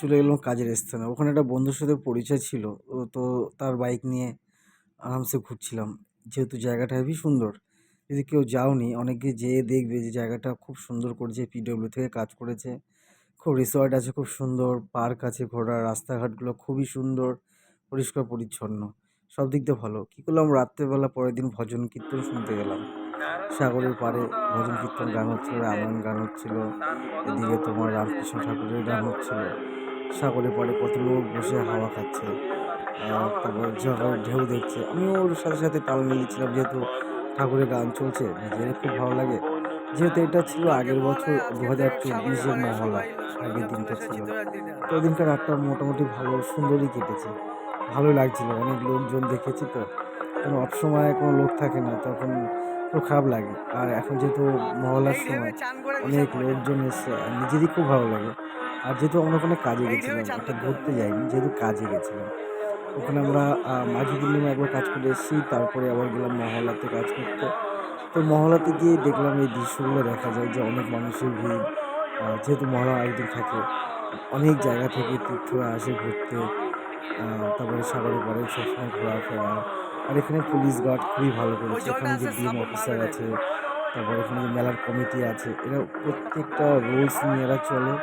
চলে এলাম কাজের স্থানে। ওখানে একটা বন্ধুর সাথে পরিচয় ছিল তো তার বাইক নিয়ে আরামসে ঘুরছিলাম। যেহেতু জায়গাটা হেবি সুন্দর, যদি কেউ যাওনি, অনেকে যেয়ে দেখবে যে জায়গাটা খুব সুন্দর করেছে পিডব্লিউ থেকে কাজ করেছে। খুব রিসর্ট আছে, খুব সুন্দর পার্ক আছে ঘোরার, রাস্তাঘাটগুলো খুবই সুন্দর, পরিষ্কার পরিচ্ছন্ন, সব দিক দিয়ে ভালো। কী করলাম, রাত্রেবেলা পরের দিন ভজন কীর্তন শুনতে গেলাম। সাগরের পাড়ে ভজন কীর্তন গান হচ্ছিল, রামায়ণ গান হচ্ছিল, এদিকে তোমার রামকৃষ্ণ ঠাকুরের গান হচ্ছিল। সাগরের পাড়ে কত লোক বসে হাওয়া খাচ্ছে তারপর জলের ঢেউ দেখছে। আমিও ওর সাথে সাথে তাল মিলিয়েছিলাম যেহেতু ঠাকুরের গান চলছে নিজের খুব ভালো লাগে। যেহেতু এটা ছিল আগের বছর দু হাজার চব্বিশের মহলা, আগের দিনটা ছিল। তো দিনকার রাতটা মোটামুটি ভালো, সুন্দরই কেটেছে। ভালো লাগছিল, অনেক লোকজন দেখেছি তো। কোনো অসময়ে কোনো লোক থাকে না, তখন খুব খারাপ লাগে। আর এখন যেহেতু মহলার সময়, অনেক লোকজন এসছে নিজেরই খুব ভালো লাগে। আর যেহেতু আমরা ওখানে কাজে গেছিলাম একটা ঘুরতে যাইনি, যেহেতু কাজে গেছিলাম। ওখানে আমরা মাঝি পূর্ণিমা একবার কাজ করে এসেছি, তারপরে আবার গেলাম মহলাতে কাজ করতে। তো মহলাতে গিয়ে দেখলাম এই দৃশ্যগুলো দেখা যায় যে অনেক মানুষের ভিড় যেহেতু মহলা একদিন থাকে, অনেক জায়গা থেকে তীর্থরা আসে ঘুরতে তারপরে সাগরের পরে সবসময় ঘোরাফেরা। আর এখানে পুলিশ গার্ড খুবই ভালো করেছে এখানে যে ডিএম অফিসার আছে, তারপরে এখানে যে মেলার কমিটি আছে, এরা প্রত্যেকটা রুলস নিয়ে এরা চলে।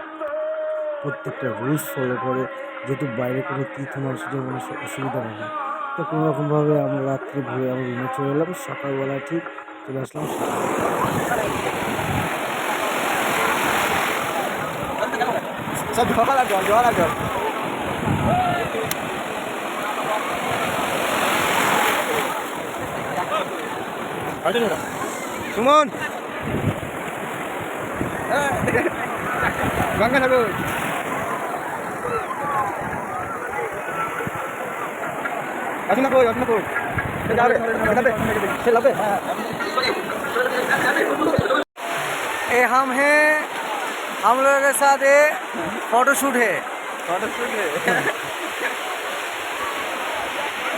প্রত্যেকটা রুলস ফলো করে যেহেতু বাইরে কোনো তীর্থ মানুষের কোনো সু- অসুবিধা না। তো কোনো রকমভাবে আমরা রাত্রে ঘুরে আমরা রুমে চলে এলাম। সকালবেলা ঠিক চলে আসলাম। আর জল জল আর জল সুমন! গঙ্গা আসুন না কই আসুন না কই সে যাবে সে যাবে ये हम हैं हम लोगों के साथ ये फोटो शूट है फोटो शूट है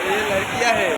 ये लड़कियां है